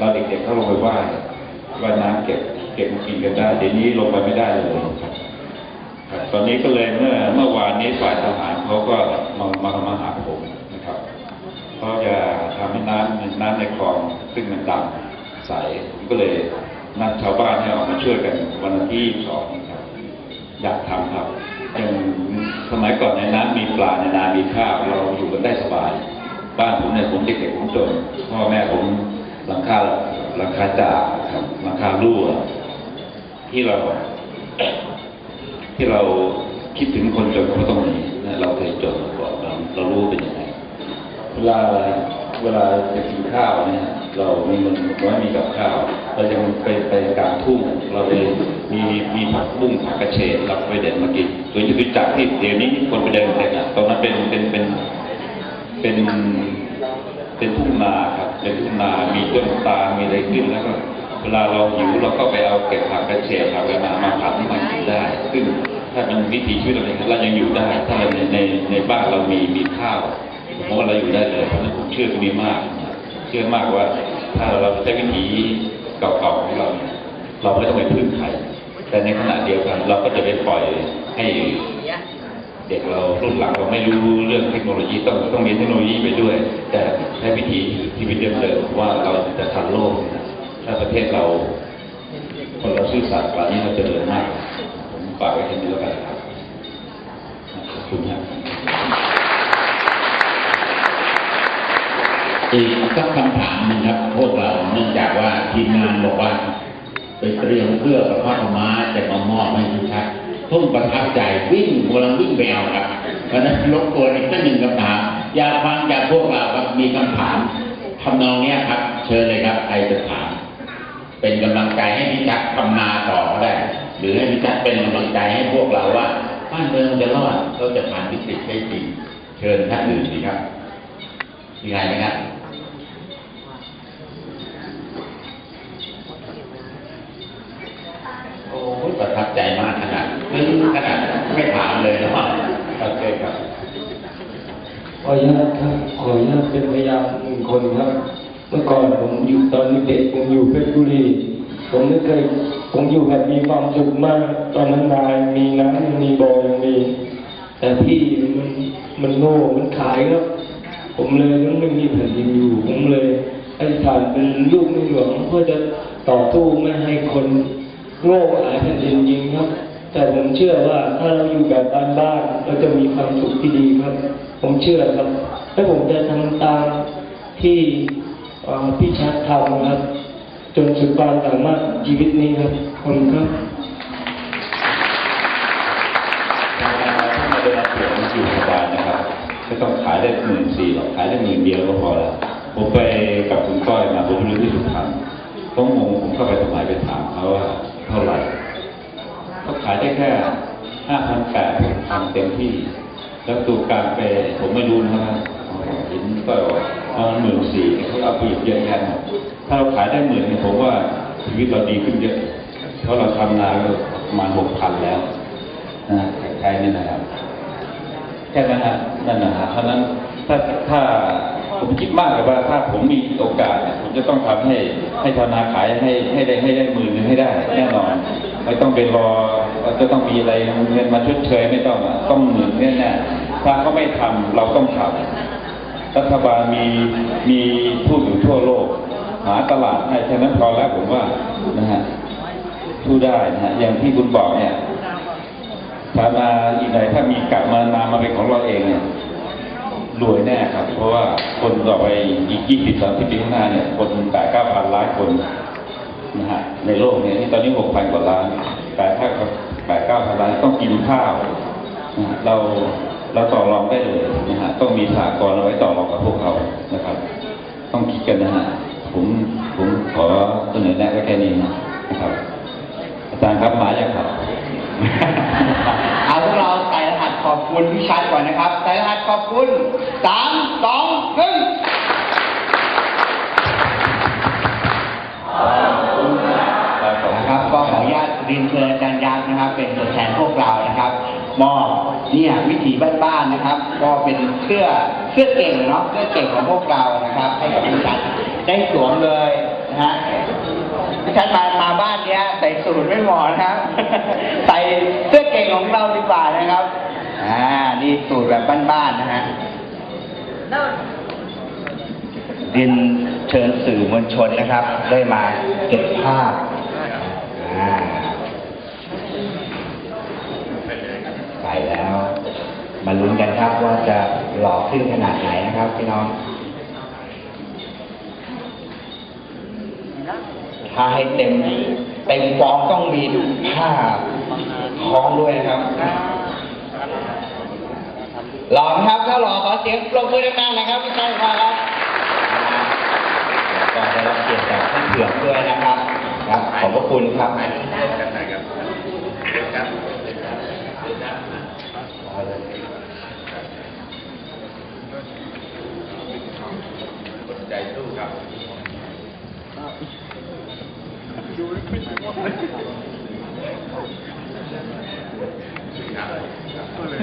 เราเด็กๆเขาลงไปว่ายว่ายน้ำเก็บเก็บมากินกันได้เดี๋ยวนี้ลงไปไม่ได้เลยครับตอนนี้ก็เลยเมื่อเมื่อวานนี้ฝ่ายทหารเขาก็มามามาหาผมนะครับเขาจะทำให้น้ำน้ำในคลองซึ่งมันดำใสผมก็เลยนัดชาวบ้านให้ออกมาช่วยกันวันที่สองครับอยากทำครับอย่างสมัยก่อนในน้ำมีปลาในนามีข้าวเราอยู่กันได้สบาย บ้านผมเนี่ยผมเด็กๆผมจนพ่อแม่ผม หลังคาหลังคาจากครับหลังคารั่วที่เรา ที่เราคิดถึงคนจนเขาต้องมีนะเราเคยจนมาก่อนเราเรารู้เป็นยังไงเวลาเวลาจะกินข้าวเนี่ยเรามีเงินน้อยมีกับข้าวเราจะไปไปกลางทุ่งเราไปมีมีผักบุ้งผักกระเฉดเราไปเด็ดมากินโดยที่จักที่เดี๋ยวนี้คนไปเดินเด็ดอะตอนนั้นเป็นเป็นเป็นเป็นเป็นทุ่ง นาครับเป็นทุ่งนามีต้นตามีอะไรขึ้นแล้วก็เวลาเราหิวเราก็ไปเอาเก็บผักกระเฉดผักอะไรมามาผัดให้มันกินได้ ซึ่งถ้าเป็นวิถีชีวิตเราเนี่ยเรายังอยู่ได้ ถ้าในในในบ้านเรามีมีข้าวผมว่าเราอยู่ได้เลยเพราะนั้นผมเชื่อตรงนี้มาก เชื่อมากว่า ถ้าเราใช้วิถีเก่าๆของเรา เราไม่ต้องไปพึ่งใครแต่ในขณะเดียวกัน เราก็จะไปปล่อยให้ เด็กเรารุ่นหลังเราไม่รู้เรื่องเทคโนโลยีต้องต้องมีเทคโนโลยีไปด้วย แต่ใช้วิถีที่เป็นเดิมว่าเราจะทันโลกถ้าประเทศเราคนเราซื่อสัตย์กว่านี้เราจะเดินมากผมฝากไว้แค่นี้แล้วกันครับขอบคุณครับอีกสักคำถามหนึงครับพวกเราเนื่องจากว่าทีมงานบอกว่า ไปเตรียมเครื่องประพัดม้าจะมามอบให้ทุกท่าน ทุ่งประทับใจวิ่งกำลังวิ่งไปเอาครับเพราะนั้นรบกวนอีกสักหนึ่งคำถามอยากฟังจากพวกเราครับมีคำถามทำนองเนี้ยครับ เชิญเลยครับใครจะถาม เป็นกำลังใจให้พี่จักทำนาต่อก็ได้ หรือให้พี่จักเป็นกำลังใจให้พวกเราว่าบ้านเมืองจะรอดเราจะผ่านวิกฤตได้จริงเชิญท่านอื่นดีครับมีใครไหมครับโอ้ประทับใจมากขนาดไม่ขนาดไม่ถาม เลยนะโอเคครับขออนุญาตครับขออนุญาตเป็นพยานหนึ่งคนครับ เมื่อก่อนผมอยู่ตอนเด็กผมอยู่เพชรบุรีผมไม่เคยผมอยู่แบบมีความสุขมาก ตอนนั้นนายมีน้ำมีบ่อยังมี แต่พี่มันมันโง่มันขายครับ ผมเลยมันไม่มีแผ่นดินอยู่ ผมเลยอธิษฐานเป็นลูกในหลวงเพื่อจะต่อสู้ไม่ให้คนโง่หายแผ่นดินจริงครับ แต่ผมเชื่อว่าถ้าเราอยู่แบบบ้านๆเราจะมีความสุขที่ดีครับ ผมเชื่อครับและผมจะทำตามที่พี่ชัดทำครับ จนสุดความสามารถชีวิตนี้ครับขอบคุณครับถ้ามาเดินเสียงอยู่สบายนะครับไม่ต้องขายได้หมื่นสี่หรอกขายได้หมื่นเดียวก็พอแล้วผมไปกับคุณก้อยมาผมไม่รู้ที่สุพรรณเขางงผมเข้าไปทำไมไปถามเขาว่าเท่าไหร่าขายได้แค่ห้าพันแปดพันเต็มที่ แล้วตัวการไปผมไม่รู้นะครับเห็นก็ประมาณหมื่นสี่เขาเอาไปเยอะแยะหมดถ้าเราขายได้หมื่นเนี่ยผมว่าชีวิตเราดีขึ้นเยอะ เพราะเราทำนาประมาณหกพันแล้วนะใครๆเนี่ยนะครับแค่นั้นฮะนั่นนะฮะเพราะนั้นถ้าถ้าผมคิดมากเลยว่าถ้าผมมีโอกาสเนี่ยผมจะต้องทำให้ให้ชาวนาขายให้ให้ได้ให้ได้หมื่นหนึ่งให้ได้แน่นอน ไม่ต้องไปรอ ว่าจะต้องมีอะไรเงินมาชดเชยไม่ต้องอะต้องหมื่นแน่ๆถ้าเขาไม่ทำเราต้องทำรัฐบาลมีมีผู้อยู่ทั่วโลก หาตลาดให้ฉะนั้นพอแล้วผมว่านะฮะสู้ได้นะฮะอย่างที่คุณบอกเนี่ยชาวนาอีกไหนถ้ามีกลับมานามาเป็นของเราเองเนี่ยรวยแน่ครับ เพราะว่าคนต่อไปอีก20 30ปีข้างหน้าเนี่ย คนแปดเก้าพันล้านคนนะฮะในโลกเนี่ยที่ตอนนี้6,000กว่าล้านแต่ถ้า แปดเก้าพันล้านต้องกินข้าวนะฮะเราเราต่อรองได้เลยนะฮะต้องมีสากลเอาไว้ต่อรองกับพวกเขานะครับ ต้องคิดกันนะฮะผมผมขอเสนอแนะไว้แค่นี้นะครับ อาจารย์ครับมาอย่างครับ เอาพวกเราใส่รหัสขอบคุณพี่ชัดก่อนนะครับใส่รหัสขอบคุณสามสองหนึ่งนะครับก็ขออนุญาตเรียนเชิญอาจารย์ ยักษ์นะครับ เป็นตัวแทนพวกเรานะครับมอบเนี่ยวิถีบ้านๆนะครับ ก็เป็นเสื้อเสื้อเก่งเนาะเสื้อเก่งของพวกเรานะครับ ให้กับพี่ชัดได้สวมเลยนะฮะพี่ชัดมามาบ้านเนี้ยใส่สูทไม่เหมาะนะครับ ใส่เสื้อเก่งของเราดีกว่านะครับอ่านี่สูตรแบบบ้านๆนะฮะดินเชิญสื่อมวลชนนะครับ ได้มาเก็บภาพ อ่า ไปแล้ว มาลุ้นกันครับว่าจะหล่อขึ้นขนาดไหนนะครับพี่น้อง ถ้าให้เต็มเต็มฟองต้องมีผ้าคล้องด้วยนะครับหล่อไหมครับถ้าหล่อขอเสียงปรบมือดังๆหนะครับพี่ชายครับก็ได้รับเกียรติจากท่านเผือกด้วยนะครับ ครับขอบพระคุณครับ ใจสู้ครับก็เลย